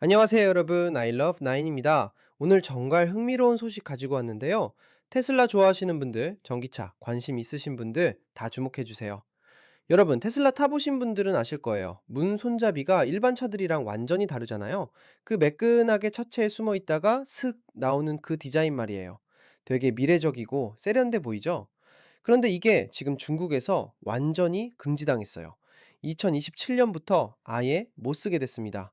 안녕하세요, 여러분. Love 나인입니다. 오늘 정말 흥미로운 소식 가지고 왔는데요. 테슬라 좋아하시는 분들, 전기차 관심 있으신 분들 다 주목해 주세요. 여러분, 테슬라 타보신 분들은 아실 거예요. 문 손잡이가 일반 차들이랑 완전히 다르잖아요. 그 매끈하게 차체에 숨어 있다가 슥 나오는 그 디자인 말이에요. 되게 미래적이고 세련돼 보이죠? 그런데 이게 지금 중국에서 완전히 금지당했어요. 2027년부터 아예 못 쓰게 됐습니다.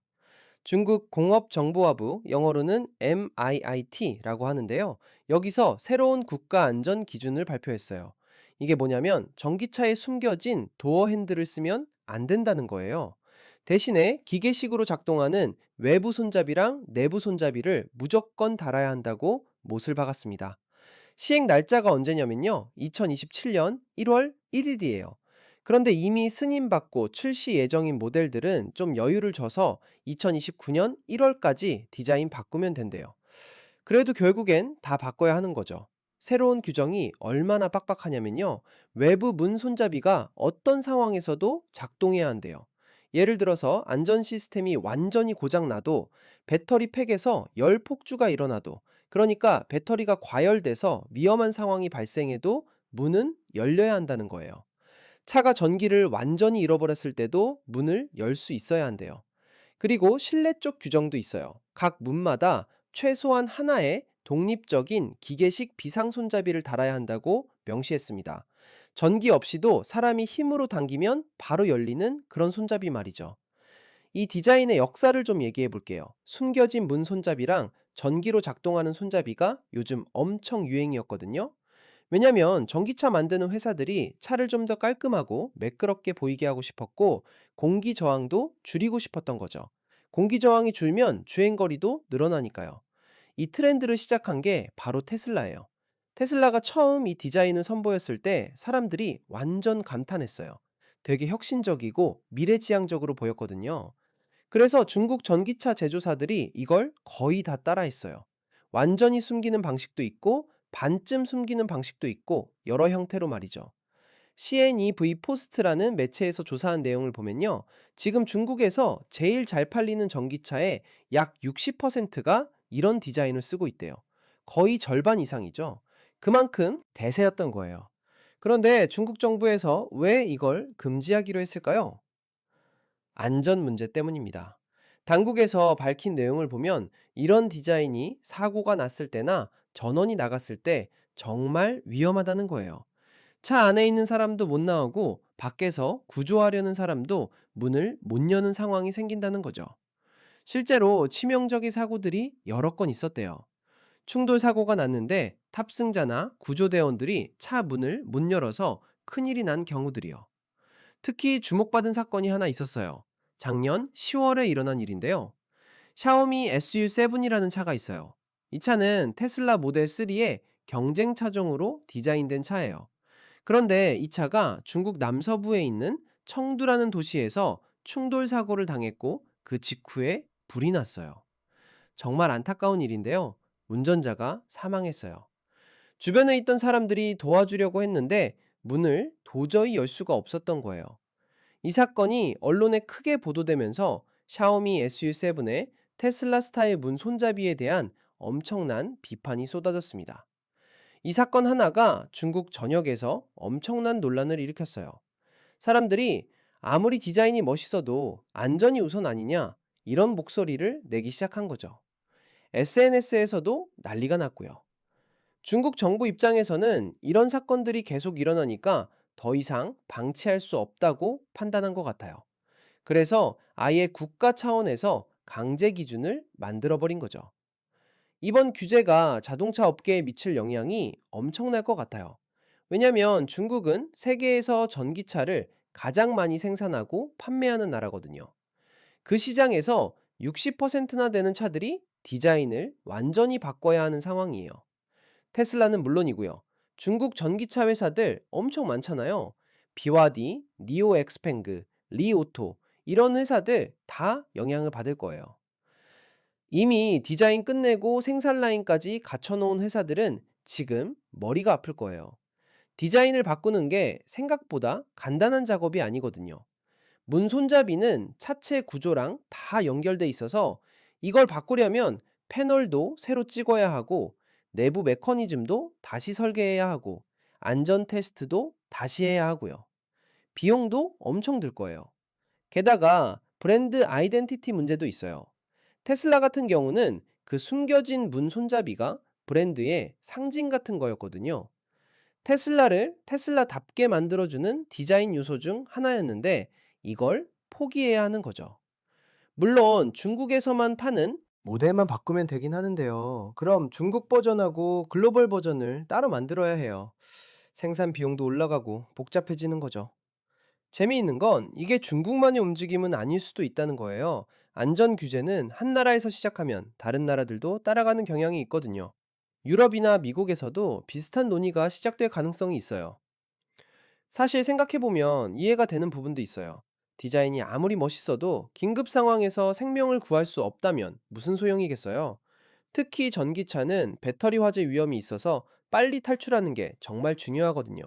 중국 공업정보화부, 영어로는 MIIT라고 하는데요. 여기서 새로운 국가 안전 기준을 발표했어요. 이게 뭐냐면 전기차에 숨겨진 도어 핸들을 쓰면 안 된다는 거예요. 대신에 기계식으로 작동하는 외부 손잡이랑 내부 손잡이를 무조건 달아야 한다고 못을 박았습니다. 시행 날짜가 언제냐면요. 2027년 1월 1일 뒤에요. 그런데 이미 승인 받고 출시 예정인 모델들은 좀 여유를 줘서 2029년 1월까지 디자인 바꾸면 된대요. 그래도 결국엔 다 바꿔야 하는 거죠. 새로운 규정이 얼마나 빡빡하냐면요. 외부 문 손잡이가 어떤 상황에서도 작동해야 한대요. 예를 들어서 안전 시스템이 완전히 고장 나도 배터리 팩에서 열 폭주가 일어나도 그러니까 배터리가 과열돼서 위험한 상황이 발생해도 문은 열려야 한다는 거예요. 차가 전기를 완전히 잃어버렸을 때도 문을 열 수 있어야 한대요. 그리고 실내 쪽 규정도 있어요. 각 문마다 최소한 하나의 독립적인 기계식 비상 손잡이를 달아야 한다고 명시했습니다. 전기 없이도 사람이 힘으로 당기면 바로 열리는 그런 손잡이 말이죠. 이 디자인의 역사를 좀 얘기해 볼게요. 숨겨진 문 손잡이랑 전기로 작동하는 손잡이가 요즘 엄청 유행이었거든요. 왜냐면 전기차 만드는 회사들이 차를 좀 더 깔끔하고 매끄럽게 보이게 하고 싶었고 공기 저항도 줄이고 싶었던 거죠. 공기 저항이 줄면 주행 거리도 늘어나니까요. 이 트렌드를 시작한 게 바로 테슬라예요. 테슬라가 처음 이 디자인을 선보였을 때 사람들이 완전 감탄했어요. 되게 혁신적이고 미래지향적으로 보였거든요. 그래서 중국 전기차 제조사들이 이걸 거의 다 따라했어요. 완전히 숨기는 방식도 있고 반쯤 숨기는 방식도 있고 여러 형태로 말이죠. CNEV 포스트라는 매체에서 조사한 내용을 보면요. 지금 중국에서 제일 잘 팔리는 전기차의 약 60%가 이런 디자인을 쓰고 있대요. 거의 절반 이상이죠. 그만큼 대세였던 거예요. 그런데 중국 정부에서 왜 이걸 금지하기로 했을까요? 안전 문제 때문입니다. 당국에서 밝힌 내용을 보면 이런 디자인이 사고가 났을 때나 전원이 나갔을 때 정말 위험하다는 거예요. 차 안에 있는 사람도 못 나오고 밖에서 구조하려는 사람도 문을 못 여는 상황이 생긴다는 거죠. 실제로 치명적인 사고들이 여러 건 있었대요. 충돌 사고가 났는데 탑승자나 구조대원들이 차 문을 못 열어서 큰일이 난 경우들이요. 특히 주목받은 사건이 하나 있었어요. 작년 10월에 일어난 일인데요. 샤오미 SU7이라는 차가 있어요. 이 차는 테슬라 모델 3의 경쟁 차종으로 디자인된 차예요. 그런데 이 차가 중국 남서부에 있는 청두라는 도시에서 충돌 사고를 당했고 그 직후에 불이 났어요. 정말 안타까운 일인데요. 운전자가 사망했어요. 주변에 있던 사람들이 도와주려고 했는데 문을 도저히 열 수가 없었던 거예요. 이 사건이 언론에 크게 보도되면서 샤오미 SU7의 테슬라 스타일 문 손잡이에 대한 엄청난 비판이 쏟아졌습니다. 이 사건 하나가 중국 전역에서 엄청난 논란을 일으켰어요. 사람들이 아무리 디자인이 멋있어도 안전이 우선 아니냐 이런 목소리를 내기 시작한 거죠. SNS에서도 난리가 났고요. 중국 정부 입장에서는 이런 사건들이 계속 일어나니까 더 이상 방치할 수 없다고 판단한 것 같아요. 그래서 아예 국가 차원에서 강제 기준을 만들어 버린 거죠. 이번 규제가 자동차 업계에 미칠 영향이 엄청날 것 같아요. 왜냐면 중국은 세계에서 전기차를 가장 많이 생산하고 판매하는 나라거든요. 그 시장에서 60%나 되는 차들이 디자인을 완전히 바꿔야 하는 상황이에요. 테슬라는 물론이고요. 중국 전기차 회사들 엄청 많잖아요. 비와디, 니오 엑스팽그, 리오토 이런 회사들 다 영향을 받을 거예요. 이미 디자인 끝내고 생산 라인까지 갖춰놓은 회사들은 지금 머리가 아플 거예요. 디자인을 바꾸는 게 생각보다 간단한 작업이 아니거든요. 문 손잡이는 차체 구조랑 다 연결돼 있어서 이걸 바꾸려면 패널도 새로 찍어야 하고 내부 메커니즘도 다시 설계해야 하고 안전 테스트도 다시 해야 하고요. 비용도 엄청 들 거예요. 게다가 브랜드 아이덴티티 문제도 있어요. 테슬라 같은 경우는 그 숨겨진 문 손잡이가 브랜드의 상징 같은 거였거든요. 테슬라를 테슬라답게 만들어주는 디자인 요소 중 하나였는데 이걸 포기해야 하는 거죠. 물론 중국에서만 파는 모델만 바꾸면 되긴 하는데요. 그럼 중국 버전하고 글로벌 버전을 따로 만들어야 해요. 생산 비용도 올라가고 복잡해지는 거죠. 재미있는 건 이게 중국만의 움직임은 아닐 수도 있다는 거예요. 안전 규제는 한 나라에서 시작하면 다른 나라들도 따라가는 경향이 있거든요. 유럽이나 미국에서도 비슷한 논의가 시작될 가능성이 있어요. 사실 생각해보면 이해가 되는 부분도 있어요. 디자인이 아무리 멋있어도 긴급 상황에서 생명을 구할 수 없다면 무슨 소용이겠어요? 특히 전기차는 배터리 화재 위험이 있어서 빨리 탈출하는 게 정말 중요하거든요.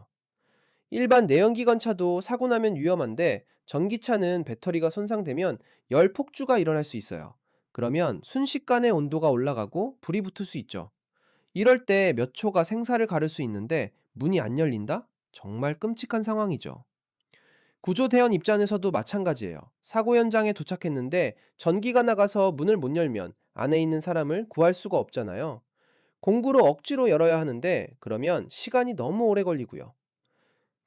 일반 내연기관 차도 사고 나면 위험한데 전기차는 배터리가 손상되면 열 폭주가 일어날 수 있어요. 그러면 순식간에 온도가 올라가고 불이 붙을 수 있죠. 이럴 때 몇 초가 생사를 가를 수 있는데 문이 안 열린다? 정말 끔찍한 상황이죠. 구조대원 입장에서도 마찬가지예요. 사고 현장에 도착했는데 전기가 나가서 문을 못 열면 안에 있는 사람을 구할 수가 없잖아요. 공구로 억지로 열어야 하는데 그러면 시간이 너무 오래 걸리고요.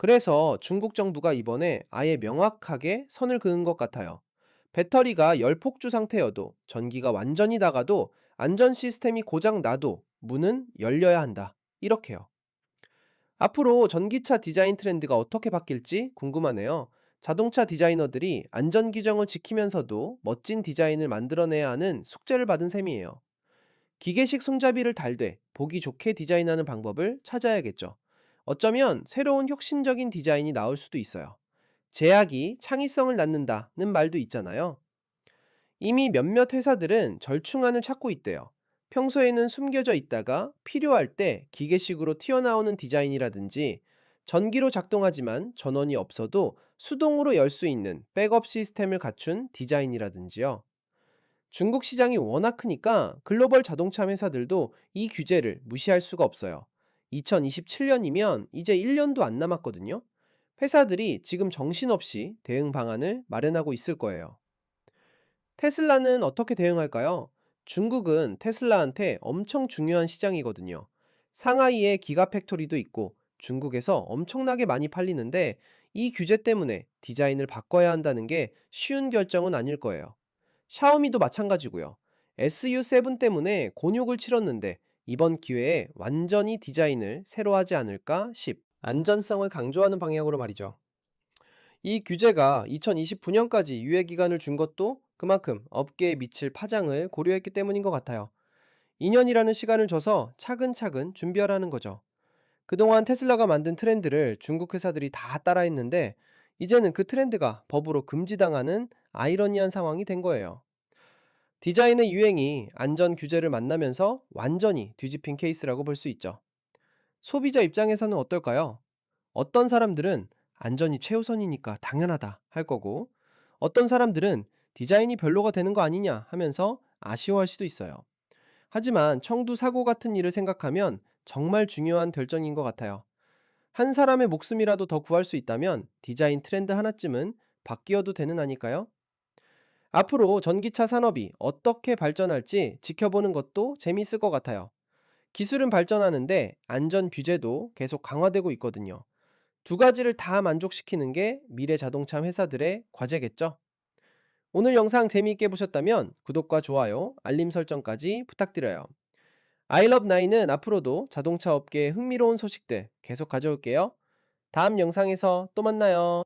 그래서 중국 정부가 이번에 아예 명확하게 선을 그은 것 같아요. 배터리가 열폭주 상태여도 전기가 완전히 나가도 안전 시스템이 고장 나도 문은 열려야 한다. 이렇게요. 앞으로 전기차 디자인 트렌드가 어떻게 바뀔지 궁금하네요. 자동차 디자이너들이 안전 규정을 지키면서도 멋진 디자인을 만들어내야 하는 숙제를 받은 셈이에요. 기계식 손잡이를 달되 보기 좋게 디자인하는 방법을 찾아야겠죠. 어쩌면 새로운 혁신적인 디자인이 나올 수도 있어요. 제약이 창의성을 낳는다는 말도 있잖아요. 이미 몇몇 회사들은 절충안을 찾고 있대요. 평소에는 숨겨져 있다가 필요할 때 기계식으로 튀어나오는 디자인이라든지 전기로 작동하지만 전원이 없어도 수동으로 열 수 있는 백업 시스템을 갖춘 디자인이라든지요. 중국 시장이 워낙 크니까 글로벌 자동차 회사들도 이 규제를 무시할 수가 없어요. 2027년이면 이제 1년도 안 남았거든요. 회사들이 지금 정신없이 대응 방안을 마련하고 있을 거예요. 테슬라는 어떻게 대응할까요? 중국은 테슬라한테 엄청 중요한 시장이거든요. 상하이에 기가 팩토리도 있고 중국에서 엄청나게 많이 팔리는데 이 규제 때문에 디자인을 바꿔야 한다는 게 쉬운 결정은 아닐 거예요. 샤오미도 마찬가지고요. SU7 때문에 곤욕을 치렀는데 이번 기회에 완전히 디자인을 새로 하지 않을까 싶. 안전성을 강조하는 방향으로 말이죠. 이 규제가 2029년까지 유예 기간을 준 것도 그만큼 업계에 미칠 파장을 고려했기 때문인 것 같아요. 2년이라는 시간을 줘서 차근차근 준비하라는 거죠. 그동안 테슬라가 만든 트렌드를 중국 회사들이 다 따라했는데 이제는 그 트렌드가 법으로 금지당하는 아이러니한 상황이 된 거예요. 디자인의 유행이 안전 규제를 만나면서 완전히 뒤집힌 케이스라고 볼 수 있죠. 소비자 입장에서는 어떨까요? 어떤 사람들은 안전이 최우선이니까 당연하다 할 거고, 어떤 사람들은 디자인이 별로가 되는 거 아니냐 하면서 아쉬워할 수도 있어요. 하지만 청두 사고 같은 일을 생각하면 정말 중요한 결정인 것 같아요. 한 사람의 목숨이라도 더 구할 수 있다면 디자인 트렌드 하나쯤은 바뀌어도 되는 아닐까요? 앞으로 전기차 산업이 어떻게 발전할지 지켜보는 것도 재미있을 것 같아요. 기술은 발전하는데 안전 규제도 계속 강화되고 있거든요. 두 가지를 다 만족시키는 게 미래 자동차 회사들의 과제겠죠? 오늘 영상 재미있게 보셨다면 구독과 좋아요, 알림 설정까지 부탁드려요. 아이러브9은 앞으로도 자동차 업계의 흥미로운 소식들 계속 가져올게요. 다음 영상에서 또 만나요.